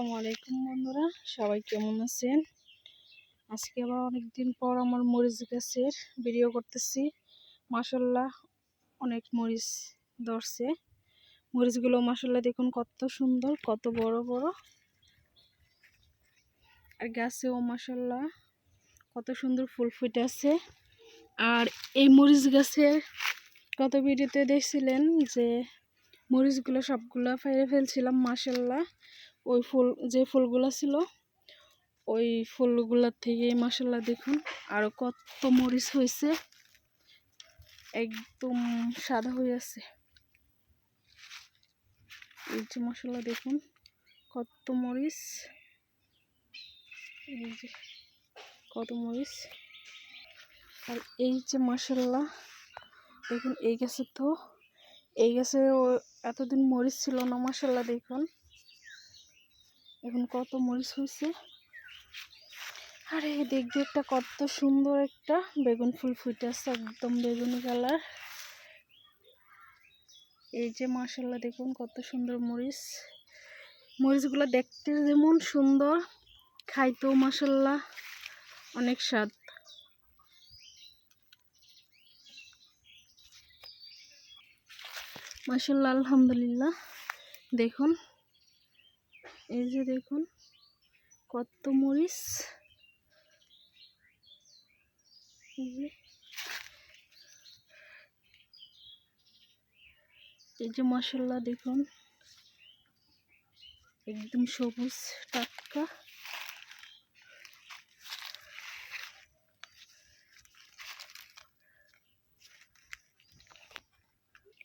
আসসালামু আলাইকুম বন্ধুরা, সবাই কেমন আছেন? আজকে আবার অনেকদিন পর আমার মরিচ গাছের ভিডিও করতেছি। মাসাল্লাহ অনেক মরিচ ধরছে। মরিচগুলো মাসাল্লাহ দেখুন কত সুন্দর, কত বড় বড়। আর গাছেও মাসাল্লাহ কত সুন্দর ফুল ফুটে আছে আর এই মরিচ গাছের কত ভিডিওতে দেখছিলেন যে মরিচগুলো সবগুলো ফেলে ফেলছিলাম মাসাল্লাহ ওই ফুল, যে ফুলগুলো ছিল, ওই ফুলগুলোর থেকে মাসাল্লাহ দেখুন আরও কত মরিচ হয়েছে একদম সাদা হয়ে আছে। এই যে মশলা দেখুন, কত মরিচ, এই যে কত মরিচ। আর এই যে মশলা দেখুন এই গাছে তো, এই গাছে এতদিন মরিচ ছিল না মশলা দেখুন। এখন কত মরিচ হয়েছে? আরে, দেখবি একটা কত সুন্দর একটা বেগুন ফুল ফুটে আসছে একদম বেগুনি কালার। এই যে মশলা দেখুন কত সুন্দর মরিচ। মরিচগুলো দেখতে যেমন সুন্দর, খাইতেও মশলা অনেক স্বাদ। মাসাল্লাহ আলহামদুলিল্লাহ। দেখুন এই যে দেখুন, কত মরিচ। এই যে। মশলা দেখুন, একদম সবুজ টাটকা।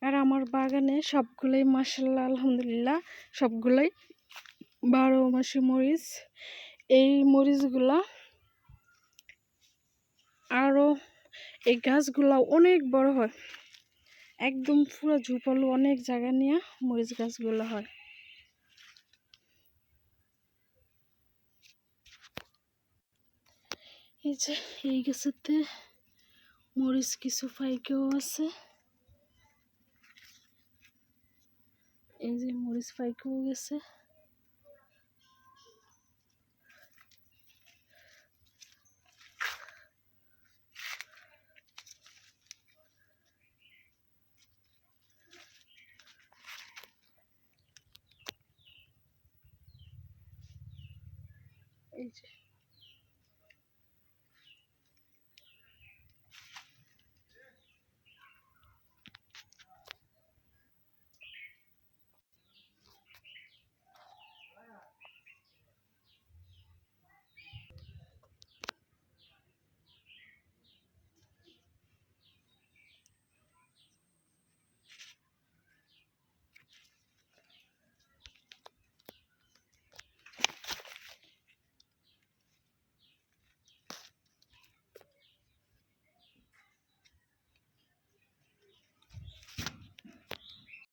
আর আমার বাগানে সবগুলোই মাসাল্লাহ আলহামদুলিল্লাহ, সবগুলোই বারো মাসি মরিচ। এই মরিচগুলা আরও এই গাছগুলা অনেক বড় হয়। একদম পুরো ঝুপালো অনেক জায়গা নিয়ে মরিচ গাছগুলো হয়। এই যে, এই গাছেতে মরিচ কিছু ফাইকেও আছে। এই যে মরিচ ফাইকেও গেছে। এই যে